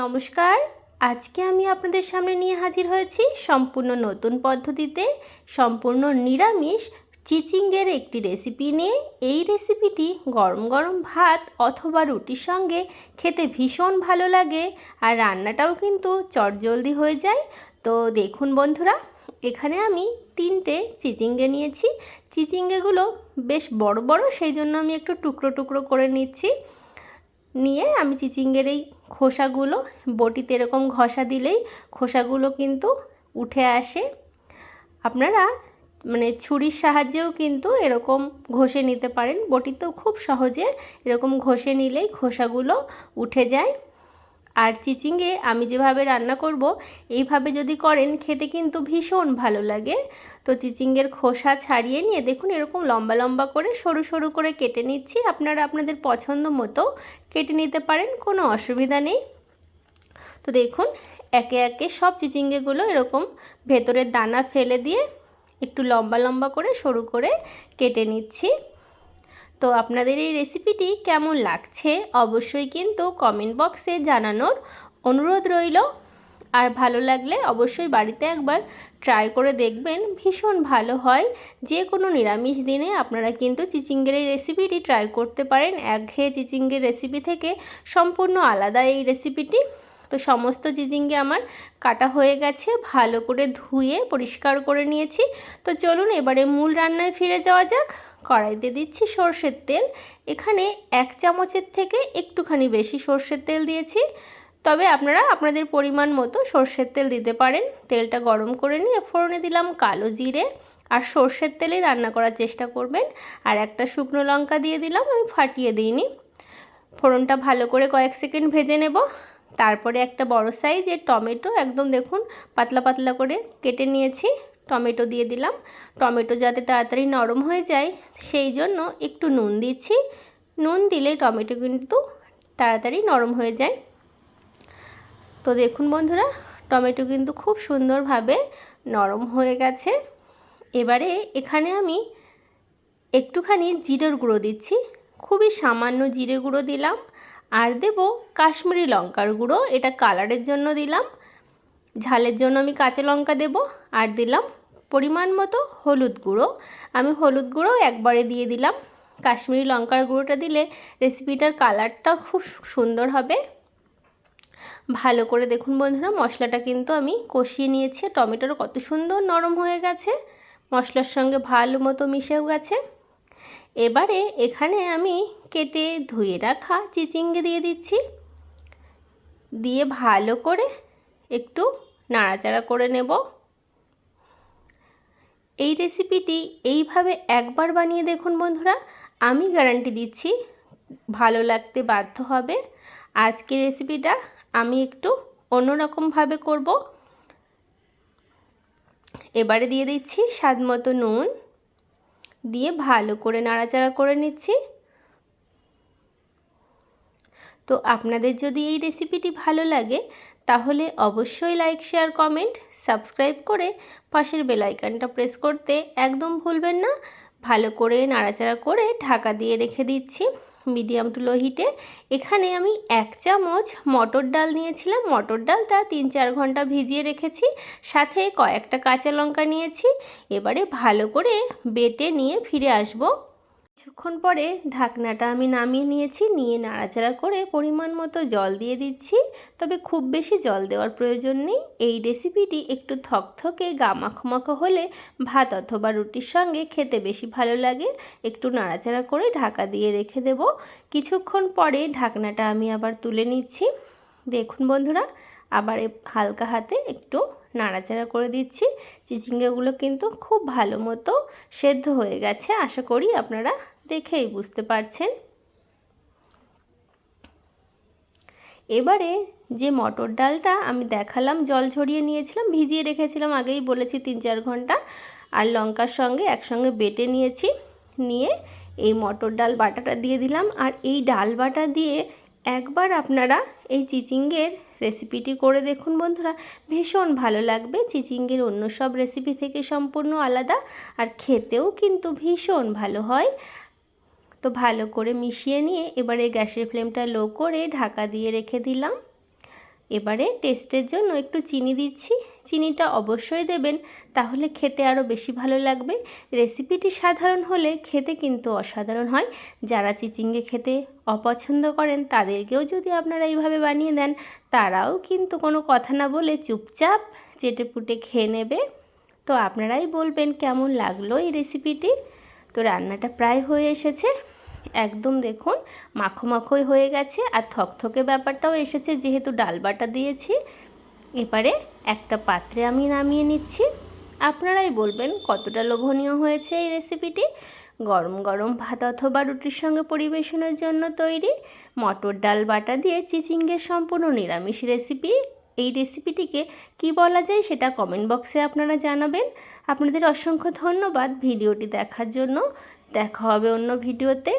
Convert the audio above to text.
নমস্কার। আজকে আমি আপনাদের সামনে নিয়ে হাজির হয়েছি সম্পূর্ণ নতুন পদ্ধতিতে সম্পূর্ণ নিরামিষ চিচিংয়ের একটি রেসিপি নিয়ে। এই রেসিপিটি গরম গরম ভাত অথবা রুটির সঙ্গে খেতে ভীষণ ভালো লাগে আর রান্নাটাও কিন্তু চটজলদি হয়ে যায়। তো দেখুন বন্ধুরা, এখানে আমি তিনটে চিচিঙ্গে নিয়েছি। চিচিঙ্গেগুলো বেশ বড় বড়, সেই জন্য আমি একটু টুকরো টুকরো করে নিচ্ছি। নিয়ে আমি চিচিঙ্গের এই খোসাগুলো, বটিতে এরকম ঘষা দিলেই খোসাগুলো কিন্তু উঠে আসে। আপনারা মানে ছুরির সাহায্যেও কিন্তু এরকম ঘষে নিতে পারেন। বটিতেও খুব সহজে এরকম ঘষে নিলেই খোসাগুলো উঠে যায়। আর চিচিঙ্গে আমি যেভাবে রান্না করব, এইভাবে যদি করেন, খেতে কিন্তু ভীষণ ভালো লাগে। তো চিচিঙ্গের খোসা ছাড়িয়ে নিয়ে দেখুন, এরকম লম্বা লম্বা করে, সরু সরু করে কেটে নিচ্ছি। আপনারা আপনাদের পছন্দ মতো কেটে নিতে পারেন, কোনো অসুবিধা নেই। তো দেখুন, একে একে সব চিচিঙ্গেগুলো এরকম ভেতরের দানা ফেলে দিয়ে একটু লম্বা লম্বা করে, সরু করে কেটে নিচ্ছি। তো আপনাদের এই রেসিপিটি কেমন লাগছে অবশ্যই কিন্তু কমেন্ট বক্সে জানানোর অনুরোধ রইল। আর ভালো লাগলে অবশ্যই বাড়িতে একবার ট্রাই করে দেখবেন, ভীষণ ভালো হয়। যে কোনো নিরামিষ দিনে আপনারা কিন্তু চিচিঙ্গের এই রেসিপিটি ট্রাই করতে পারেন। একঘেয়ে চিচিঙ্গের রেসিপি থেকে সম্পূর্ণ আলাদা এই রেসিপিটি তো সমস্ত চিচিঙ্গে আমার কাটা হয়ে গেছে, ভালো করে ধুয়ে পরিষ্কার করে নিয়েছি। তো চলুন এবারে মূল রান্নায় ফিরে যাওয়া যাক। কড়াইতে দিচ্ছি সর্ষের তেল। এখানে এক চামচের থেকে একটুখানি বেশি সর্ষের তেল দিয়েছি। তবে আপনারা আপনাদের পরিমাণ মতো সর্ষের তেল দিতে পারেন। তেলটা গরম করে নিয়ে ফোড়নে দিলাম কালো জিরে। আর সর্ষের তেলে রান্না করার চেষ্টা করবেন। আর একটা শুকনো লঙ্কা দিয়ে দিলাম, আমি ফাটিয়ে দিইনি। ফোড়নটা ভালো করে কয়েক সেকেন্ড ভেজে নেব। তারপরে একটা বড় সাইজের টমেটো, একদম দেখুন, পাতলা পাতলা করে কেটে নিয়েছি। টমেটো দিয়ে দিলাম। টমেটো যাতে তাড়াতাড়ি নরম হয়ে যায়, সেই জন্য একটু নুন দিচ্ছি। নুন দিলে টমেটো কিন্তু তাড়াতাড়ি নরম হয়ে যায়। তো দেখুন বন্ধুরা, টমেটো কিন্তু খুব সুন্দরভাবে নরম হয়ে গেছে। এবারে এখানে আমি একটুখানি জিরের গুঁড়ো দিচ্ছি। খুবই সামান্য জিরে গুঁড়ো দিলাম। আর দেব কাশ্মীরি লঙ্কার গুঁড়ো, এটা কালারের জন্য দিলাম। ঝালের জন্য আমি কাঁচা লঙ্কা দেব আর দিলাম পরিমাণ মতো হলুদ গুঁড়ো। আমি হলুদ গুঁড়ো একবারে দিয়ে দিলাম। কাশ্মীরি লঙ্কার গুঁড়োটা দিলে রেসিপিটার কালারটা খুব সুন্দর হবে। ভালো করে দেখুন বন্ধুরা, মশলাটা কিন্তু আমি কষিয়ে নিয়েছি। টমেটোর কত সুন্দর নরম হয়ে গেছে। মশলার সঙ্গে ভালো মতো মিশেও গেছে। এবারে এখানে আমি কেটে ধুয়ে রাখা চিচিঙ্গে দিয়ে দিচ্ছি। দিয়ে ভালো করে একটু নাড়াচাড়া করে নেব। এই রেসিপিটি এইভাবে একবার বানিয়ে দেখুন বন্ধুরা। আমি গ্যারান্টি দিচ্ছি ভালো লাগতে বাধ্য হবে। আজকের রেসিপিটা আমি একটু অন্যরকমভাবে করব। এবারে দিয়ে দিচ্ছি স্বাদ মতো নুন। দিয়ে ভালো করে নাড়াচাড়া করে নিচ্ছি। তো আপনাদের যদি এই রেসিপিটি ভালো লাগে তাহলে অবশ্যই লাইক শেয়ার কমেন্ট সাবস্ক্রাইব করে পাশের বেলাইকানটা প্রেস করতে একদম ভুলবেন না। ভালো করে নাড়াচাড়া করে ঢাকা দিয়ে রেখে দিচ্ছি মিডিয়াম টু লো হিটে এখানে আমি এক চামচ মটর ডাল নিয়েছিলাম। মটর ডালটা তিন চার ঘণ্টা ভিজিয়ে রেখেছি। সাথে কয়েকটা কাঁচা লঙ্কা নিয়েছি। এবারে ভালো করে বেটে নিয়ে ফিরে আসব। কিছুক্ষণ পরে ঢাকনাটা আমি নামিয়ে নিয়েছি, নিয়ে নাড়াচাড়া করে পরিমাণ মতো জল দিয়ে দিচ্ছি। তবে খুব বেশি জল দেওয়ার প্রয়োজন নেই। এই রেসিপিটি একটু থকথকে, গামাখমাখো হলে ভাত অথবা রুটির সঙ্গে খেতে বেশি ভালো লাগে। একটু নাড়াচাড়া করে ঢাকা দিয়ে রেখে দেব। কিছুক্ষণ পরে ঢাকনাটা আমি আবার তুলে নিচ্ছি। দেখুন বন্ধুরা আবার হালকা হাতে একটু নাড়াচাড়া করে দিচ্ছি। চিচিঙ্গাগুলো কিন্তু খুব ভালো মতো সেদ্ধ হয়ে গেছে, আশা করি আপনারা দেখেই বুঝতে পারছেন। এবারে যে মটর ডালটা আমি দেখালাম, জল ঝরিয়ে নিয়েছিলাম, ভিজিয়ে রেখেছিলাম, আগেই বলেছি তিন চার ঘণ্টা, আর লঙ্কার সঙ্গে একসঙ্গে বেটে নিয়েছি, নিয়ে এই মটর ডাল বাটাটা দিয়ে দিলাম। আর এই ডাল বাটা দিয়ে একবার আপনারা এই চিচিঙ্গের রেসিপিটি করে দেখুন বন্ধুরা। ভীষণ ভালো লাগবে। চিচিঙ্গের অন্য সব রেসিপি থেকে সম্পূর্ণ আলাদা আর খেতেও কিন্তু ভীষণ ভালো হয়। তো ভালো করে মিশিয়ে নিয়ে এবারে গ্যাসের ফ্লেমটা লো করে ঢাকা দিয়ে রেখে দিলাম। এবারে টেস্টের জন্য একটু চিনি দিচ্ছি। চিনিটা অবশ্যই দেবেন, তাহলে খেতে আরও বেশি ভালো লাগবে। রেসিপিটি সাধারণ হলে খেতে কিন্তু অসাধারণ হয়। যারা চিচিঙ্গে খেতে অপছন্দ করেন, তাদেরকেও যদি আপনারা এইভাবে বানিয়ে দেন, তারাও কিন্তু কোনো কথা না বলে চুপচাপ চেটে পুটে খেয়ে নেবে। তো আপনারাই বলবেন কেমন লাগল এই রেসিপিটি। তো রান্নাটা প্রায় হয়ে এসেছে। একদম দেখুন মাখো মাখোই হয়ে গেছে আর থকথকে ব্যাপারটাও এসেছে যেহেতু ডাল বাটা দিয়েছি। এবারে একটা পাত্রে আমি নামিয়ে নিচ্ছি। আপনারাই বলবেন কতটা লোভনীয় হয়েছে এই রেসিপিটি। গরম গরম ভাত অথবা রুটির সঙ্গে পরিবেশনের জন্য তৈরি মটর ডাল বাটা দিয়ে চিচিঙ্গের সম্পূর্ণ নিরামিষ রেসিপি। এই রেসিপিটিকে কি বলা যায় সেটা কমেন্ট বক্সে আপনারা জানাবেন। আপনাদের অসংখ্য ধন্যবাদ ভিডিওটি দেখার জন্য। দেখা হবে অন্য ভিডিওতে।